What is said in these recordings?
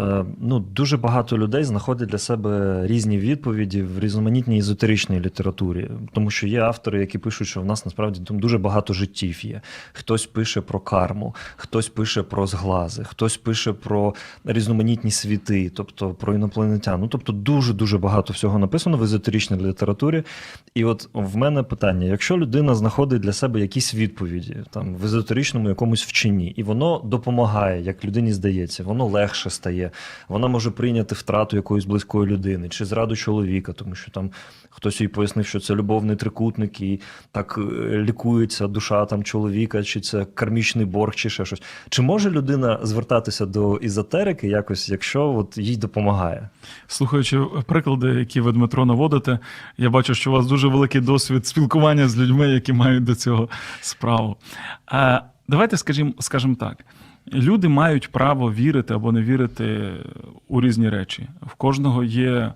е, ну, дуже багато людей знаходять для себе різні відповіді в різноманітній езотеричній літературі, тому що є автори, які пишуть, що в нас насправді дуже багато життів є. Хтось пише про карму, хтось пише про зглази, хтось пише про різноманітні світи, тобто про інопланетян. Ну, тобто, дуже дуже багато всього написано в езотеричній літературі. І от в мене питання: якщо людина знаходить для себе якісь відповіді там в езотеричному якомусь вченні, і воно допомагає, як людині здається, воно легше стає. Вона може прийняти втрату якоїсь близької людини чи зраду чоловіка, тому що там хтось їй пояснив, що це любовний трикутник, і так е, лікується душа там чоловіка, чи це кармічний борг, чи ще щось. Чи може людина звертатися до ізотерики якось, якщо от їй допомагає? Слухаючи приклади, які ви Дмитро наводите, я бачу, що у вас дуже великий досвід спілкування з людьми, які мають до цього справу. Давайте скажімо, скажімо так. Люди мають право вірити або не вірити у різні речі. В кожного є е,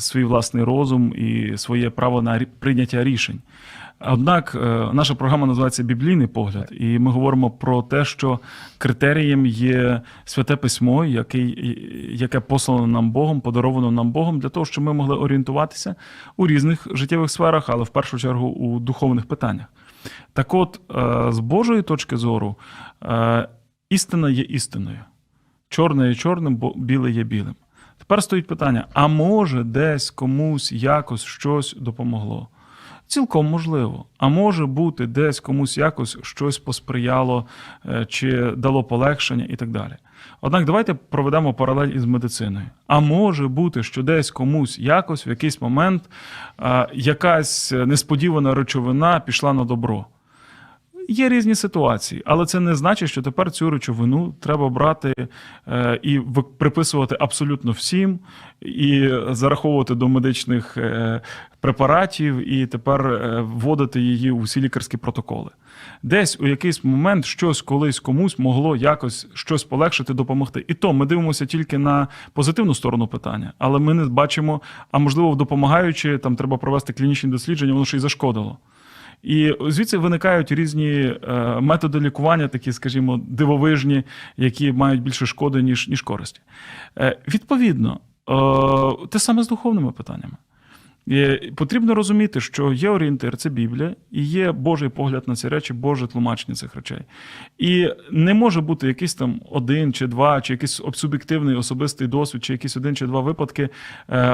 свій власний розум і своє право на прийняття рішень. Однак е, наша програма називається Біблійний погляд, і ми говоримо про те, що критерієм є святе письмо, який, яке послано нам Богом, подаровано нам Богом, для того, щоб ми могли орієнтуватися у різних життєвих сферах, але в першу чергу у духовних питаннях. Так от, е, з Божої точки зору, істина є істиною. Чорне є чорним, бо біле є білим. Тепер стоїть питання: а може десь комусь якось щось допомогло? Цілком можливо. А може бути, десь комусь якось щось посприяло е, чи дало полегшення і так далі. Однак давайте проведемо паралель із медициною. А може бути, що десь комусь якось в якийсь момент е, якась несподівана речовина пішла на добро. Є різні ситуації, але це не значить, що тепер цю речовину треба брати е, і приписувати абсолютно всім, і зараховувати до медичних е, препаратів, і тепер е, вводити її у всі лікарські протоколи. Десь у якийсь момент щось колись комусь могло якось щось полегшити, допомогти. І то ми дивимося тільки на позитивну сторону питання, але ми не бачимо, а можливо, допомагаючи, там треба провести клінічні дослідження, воно ще й зашкодило. І звідси виникають різні е, методи лікування, такі, скажімо, дивовижні, які мають більше шкоди, ніж, ніж користі. Е, відповідно, е, те саме з духовними питаннями. Потрібно розуміти, що є орієнтир, це Біблія, і є Божий погляд на ці речі, Боже тлумачення цих речей. І не може бути якийсь там один чи два, чи якийсь суб'єктивний особистий досвід, чи якийсь один чи два випадки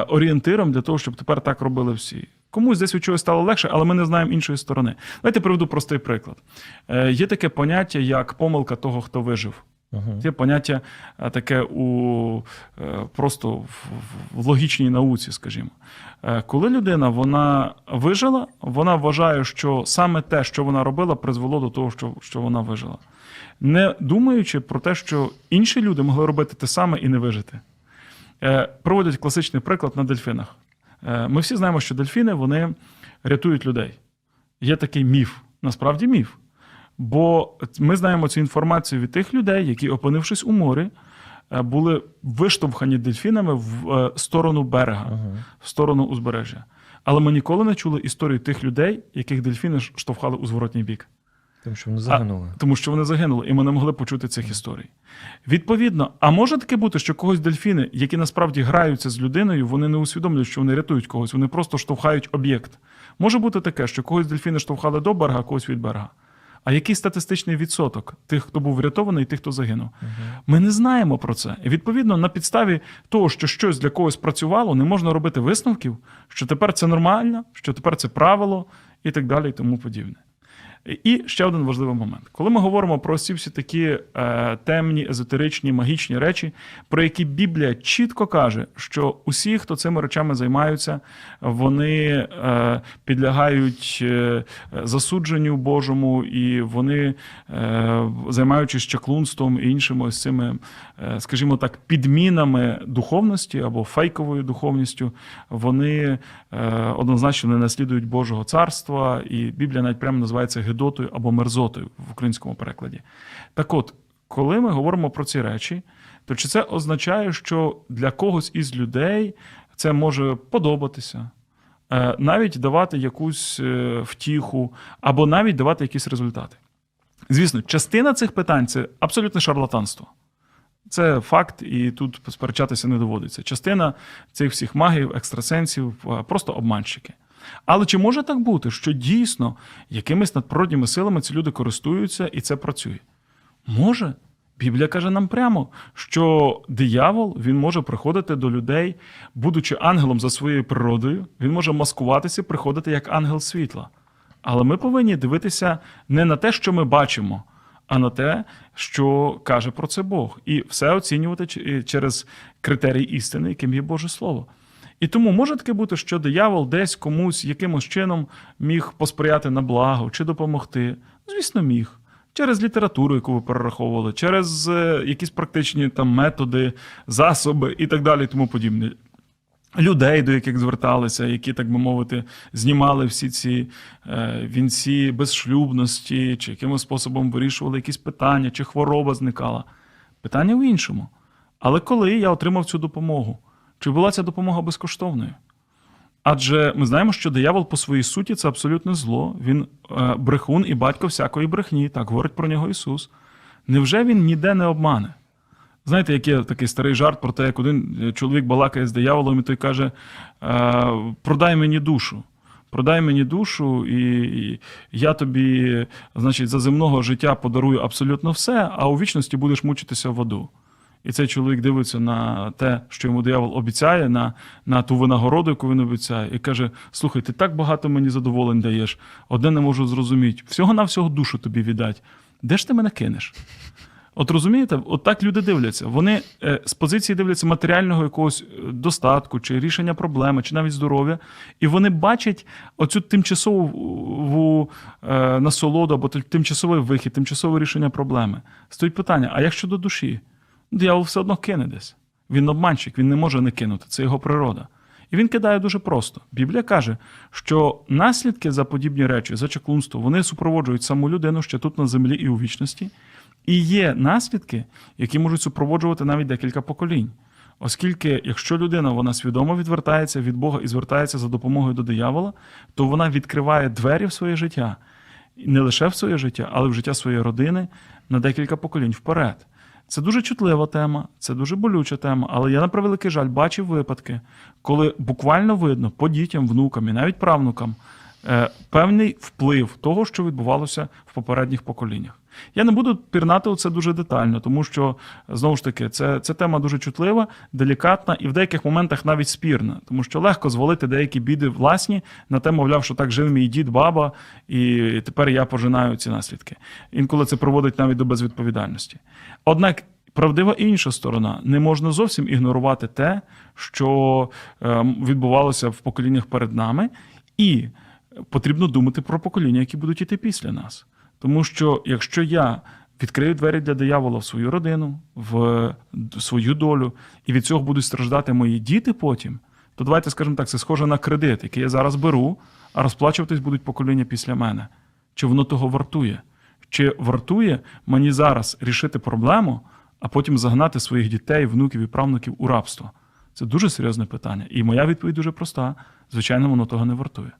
орієнтиром для того, щоб тепер так робили всі. Комусь десь від чогось стало легше, але ми не знаємо іншої сторони. Давайте приведу простий приклад. Е, Є таке поняття, як помилка того, хто вижив. Є поняття е, таке у е, просто в, в- логічній науці, скажімо. Е, Коли людина вона вижила, вона вважає, що саме те, що вона робила, призвело до того, що, що вона вижила. Не думаючи про те, що інші люди могли робити те саме і не вижити. Е, Проводять класичний приклад на дельфінах. Е, Ми всі знаємо, що дельфіни вони рятують людей. Є такий міф, насправді міф. Бо ми знаємо цю інформацію від тих людей, які, опинившись у морі, е, були виштовхані дельфінами в е, сторону берега, в сторону узбережжя. Але ми ніколи не чули історію тих людей, яких дельфіни штовхали у зворотній бік. Тому що вони загинули. Тому що вони загинули, і ми не могли почути цих історій. Відповідно, а може таке бути, що когось дельфіни, які насправді граються з людиною, вони не усвідомлюють, що вони рятують когось, вони просто штовхають об'єкт. Може бути таке, що когось дельфіни штовхали до берега, а когось від берега. А який статистичний відсоток тих, хто був врятований, і тих, хто загинув? Ми не знаємо про це. І відповідно, на підставі того, що щось для когось працювало, не можна робити висновків, що тепер це нормально, що тепер це правило і так далі, і тому подібне. І ще один важливий момент. Коли ми говоримо про всі всі такі е, темні, езотеричні, магічні речі, про які Біблія чітко каже, що усі, хто цими речами займаються, вони е, підлягають е, засудженню Божому, і вони, е, займаючись чаклунством і іншими ось цими, е, скажімо так, підмінами духовності або фейковою духовністю, вони е, однозначно не наслідують Божого царства, і Біблія навіть прямо називається гидотою або мерзотою в українському перекладі. Так от, коли ми говоримо про ці речі, то чи це означає, що для когось із людей це може подобатися? е, Навіть давати якусь е, втіху, або навіть давати якісь результати. Звісно, частина цих питань це абсолютне шарлатанство. Це факт, і тут сперечатися не доводиться. Частина цих всіх магів, екстрасенсів просто обманщики. Але чи може так бути, що дійсно якимись надприродніми силами ці люди користуються і це працює? Може. Біблія каже нам прямо, що диявол він може приходити до людей, будучи ангелом за своєю природою, він може маскуватися, приходити як ангел світла. Але ми повинні дивитися не на те, що ми бачимо, а на те, що каже про це Бог, і все оцінювати через критерій істини, яким є Боже Слово. І тому може таке бути, що диявол десь комусь якимось чином міг посприяти на благо чи допомогти. Звісно, міг. Через літературу, яку ви перераховували, через е, якісь практичні там методи, засоби і так далі, і тому подібне. Людей, до яких зверталися, які, так би мовити, знімали всі ці е, вінці безшлюбності, чи якимось способом вирішували якісь питання, чи хвороба зникала. Питання в іншому. Але коли я отримав цю допомогу, чи була ця допомога безкоштовною? Адже ми знаємо, що диявол по своїй суті це абсолютне зло. Він е, брехун і батько всякої брехні, так говорить про нього Ісус. Невже він ніде не обмане? Знаєте, як є такий старий жарт про те, як один е, чоловік балакає з дияволом, і той каже: е, продай мені душу. Продай мені душу, і я тобі, значить, за земного життя подарую абсолютно все, а у вічності будеш мучитися в аду. І цей чоловік дивиться на те, що йому диявол обіцяє, на, на ту винагороду, яку він обіцяє, і каже: Слухай, ти так багато мені задоволень даєш, одне не можу зрозуміти. Всього-навсього душу тобі віддать. Де ж ти мене кинеш? От розумієте, от так люди дивляться. Вони е, з позиції дивляться матеріального якогось е, достатку, чи рішення проблеми, чи навіть здоров'я, і вони бачать оцю тимчасову е, насолоду або тимчасовий вихід, тимчасове рішення проблеми. Стоїть питання: а як щодо душі? Диявол все одно кине десь. Він обманщик, він не може не кинути, це його природа. І він кидає дуже просто. Біблія каже, що наслідки за подібні речі, за чаклунство, вони супроводжують саму людину ще тут на землі і у вічності. І є наслідки, які можуть супроводжувати навіть декілька поколінь. Оскільки, якщо людина вона свідомо відвертається від Бога і звертається за допомогою до диявола, то вона відкриває двері в своє життя, не лише в своє життя, але в життя своєї родини на декілька поколінь вперед. Це дуже чутлива тема, це дуже болюча тема, але я на превеликий жаль бачив випадки, коли буквально видно по дітям, внукам і навіть правнукам певний вплив того, що відбувалося в попередніх поколіннях. Я не буду пірнати у це дуже детально, тому що знову ж таки це, це тема дуже чутлива, делікатна і в деяких моментах навіть спірна, тому що легко звалити деякі біди власні на те, мовляв, що так жив мій дід, баба, і тепер я пожинаю ці наслідки. Інколи це приводить навіть до безвідповідальності. Однак. Правдива інша сторона, не можна зовсім ігнорувати те, що е, відбувалося в поколіннях перед нами, і потрібно думати про покоління, які будуть іти після нас. Тому що якщо я відкрию двері для диявола в свою родину, в свою долю, і від цього будуть страждати мої діти потім, то давайте скажемо так, це схоже на кредит, який я зараз беру, а розплачуватись будуть покоління після мене. Чи воно того вартує? Чи вартує мені зараз рішити проблему, а потім загнати своїх дітей, внуків і правнуків у рабство? Це дуже серйозне питання. І моя відповідь дуже проста: звичайно, воно того не вартує.